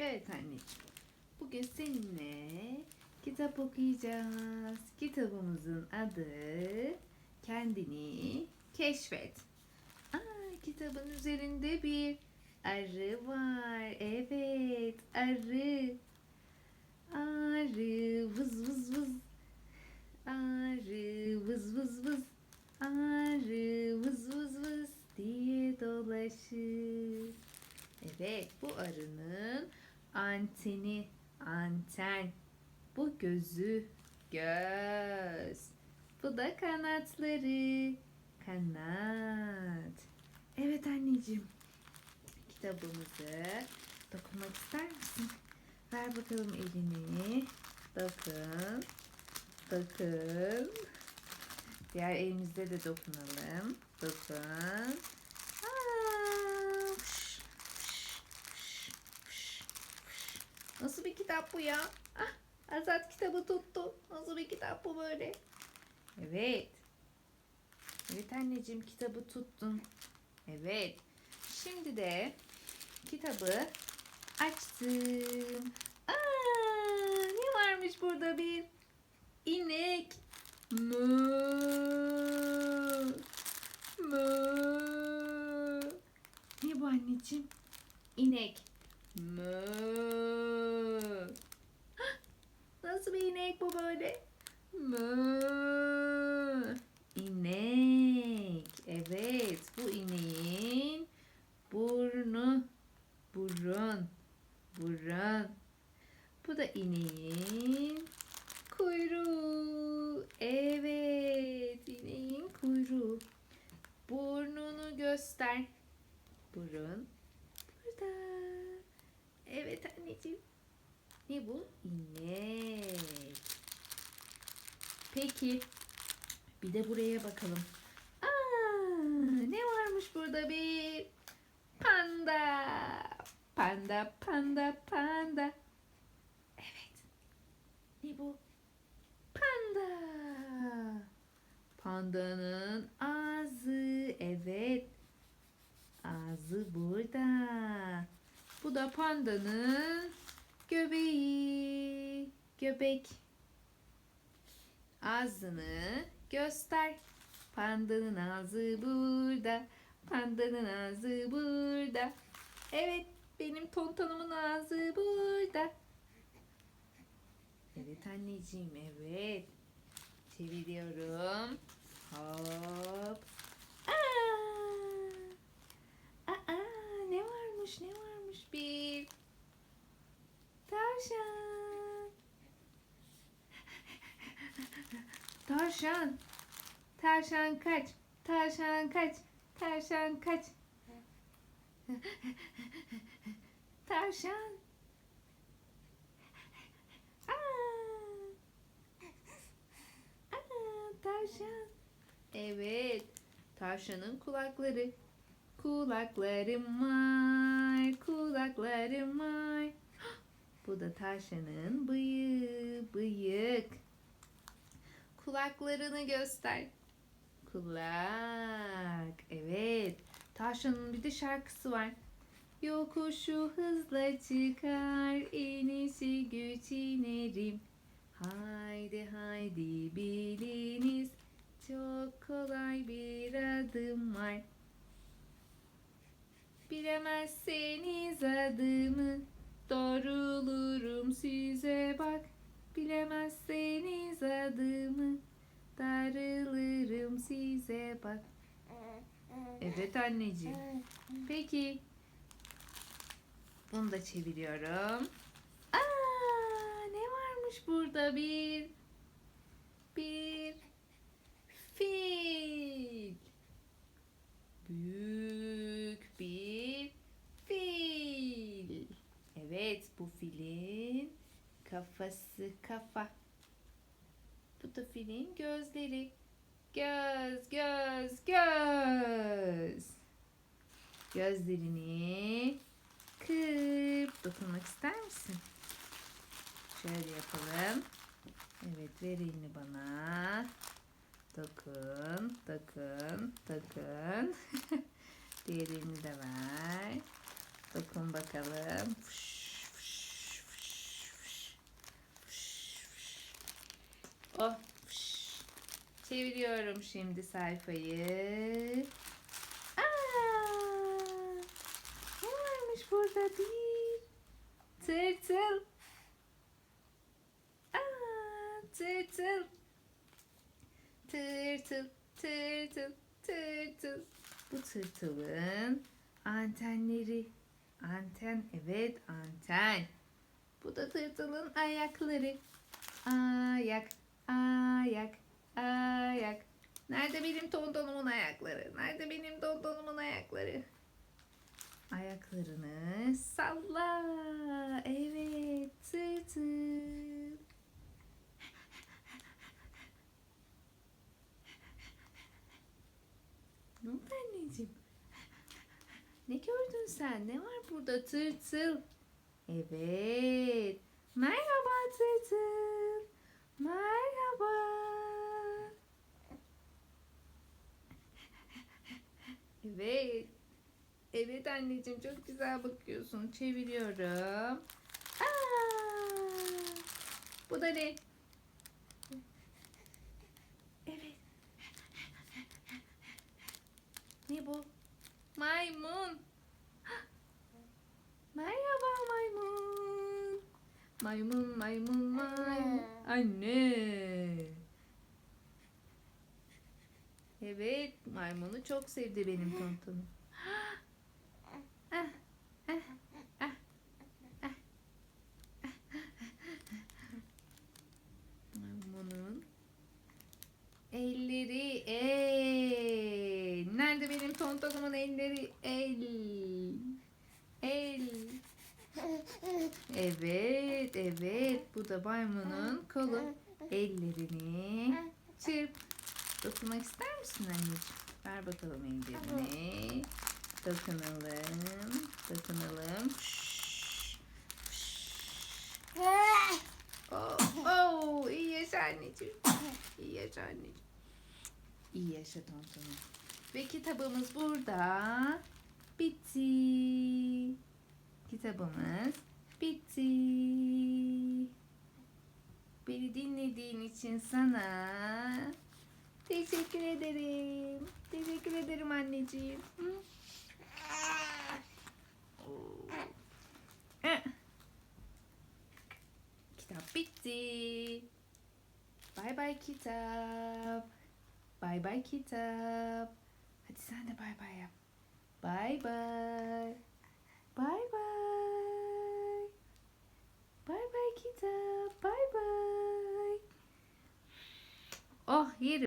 Evet anneciğim. Bugün seninle kitap okuyacağız. Kitabımızın adı Kendini Keşfet. Aa, kitabın üzerinde bir arı var. Evet, arı. Arı vız anteni, anten. Bu gözü, göz. Bu da kanatları, kanat. Evet anneciğim, kitabımızı dokunmak ister misin? Ver bakalım elini. Dokun. Dokun. Diğer elimizde de dokunalım. Dokun. Aa, fış, fış, fış, fış, fış. Nasıl bir kitap bu ya? Ah, Azat kitabı tuttu. Nasıl bir kitap bu böyle? Evet. Evet anneciğim kitabı tuttun. Evet. Şimdi de kitabı açtım. Aa, ne varmış burada bir inek. Mö. Mö. Ne bu anneciğim? İnek. Mö. Hah, Nasıl bir inek bu böyle? Mö. İnek. Evet, bu ineğin burnu, burun, burun. Bu da ineğin kuyruğu. Evet, ineğin kuyruğu. Burnunu göster. Burun burada. Evet anneciğim. Ne bu? İnek. Peki. Bir de buraya bakalım. Aa, ne varmış burada bir panda. Panda, panda, panda. Bu? Panda. Pandanın ağzı. Evet. Ağzı burada. Bu da pandanın göbeği. Göbek. Ağzını göster. Pandanın ağzı burada. Pandanın ağzı burada. Evet, benim tontonumun ağzı burada. Evet anneciğim, evet. Çeviriyorum. Hop. Aa! Aa, ne varmış, ne varmış bir tavşan. Tavşan. Tavşan kaç. Tavşan kaç. Tavşan kaç. Tavşan. Aa. Aa, tavşan. Evet. Tavşanın kulakları. Kulaklarım var. Kulaklarım var. Bu da tavşanın bıyığı. Bıyık. Kulaklarını göster. Kulak. Evet. Tavşanın bir de şarkısı var. Yokuşu hızla çıkar, inişi güç inerim. Haydi haydi çok kolay bir adım var. Bilemezseniz adımı, doğrulurum size bak. Bilemezseniz adımı, darılırım size bak. Evet anneciğim. Peki. Bunu da çeviriyorum. Aa, ne varmış burada bir bir fil. Büyük bir fil. Evet, bu filin kafası kafa. Bu da filin gözleri. Göz, göz, göz. Gözlerini kırp. Dokunmak ister misin? Şöyle yapalım. Evet ver elini bana. Dokun, dokun, dokun. Diğerini de ver. Dokun bakalım. Oh. Çeviriyorum şimdi sayfayı. Aa, ne varmış burada değil. Tırtıl. Aa, tırtıl. Tırtıl, tırtıl, tırtıl. Bu tırtılın antenleri. Anten, evet anten. Bu da tırtılın ayakları. Ayak, ayak, ayak. Nerede benim tontonumun ayakları? Nerede benim tontonumun ayakları? Ayaklarını salla. Evet, tırtıl. Ne oldu anneciğim? Ne gördün sen? Ne var burada? Tırtıl. Evet. Merhaba tırtıl. Merhaba. Evet. Evet anneciğim çok güzel bakıyorsun. Çeviriyorum. Aa! Bu da ne? Evet. Ne bu? Maymun. Merhaba maymun. Maymun maymun maymun. Anne. Evet maymunu çok sevdi benim tontonum. Maymunun elleri el. Benim tontonumun elleri el. El. Evet, evet. Bu da maymunun kolu. Ellerini çırp. Dokunmak ister misin anneciğim? Ver bakalım ellerini. Dokunalım. Dokunalım. Oh, oh, iyi yaşa anneciğim. İyi yaşa anneciğim. İyi yaşa tontonum. Ve kitabımız burada. Bitti. Kitabımız bitti. Beni dinlediğin için sana teşekkür ederim. Teşekkür ederim anneciğim. Oo. Eh. Kitap bitti. Bay bay kitap. Bay bay kitap. Hadi sen de bay bay yap. Bay bay. Bay bay. Bay bay kitap. Bay bay. Oh yerim.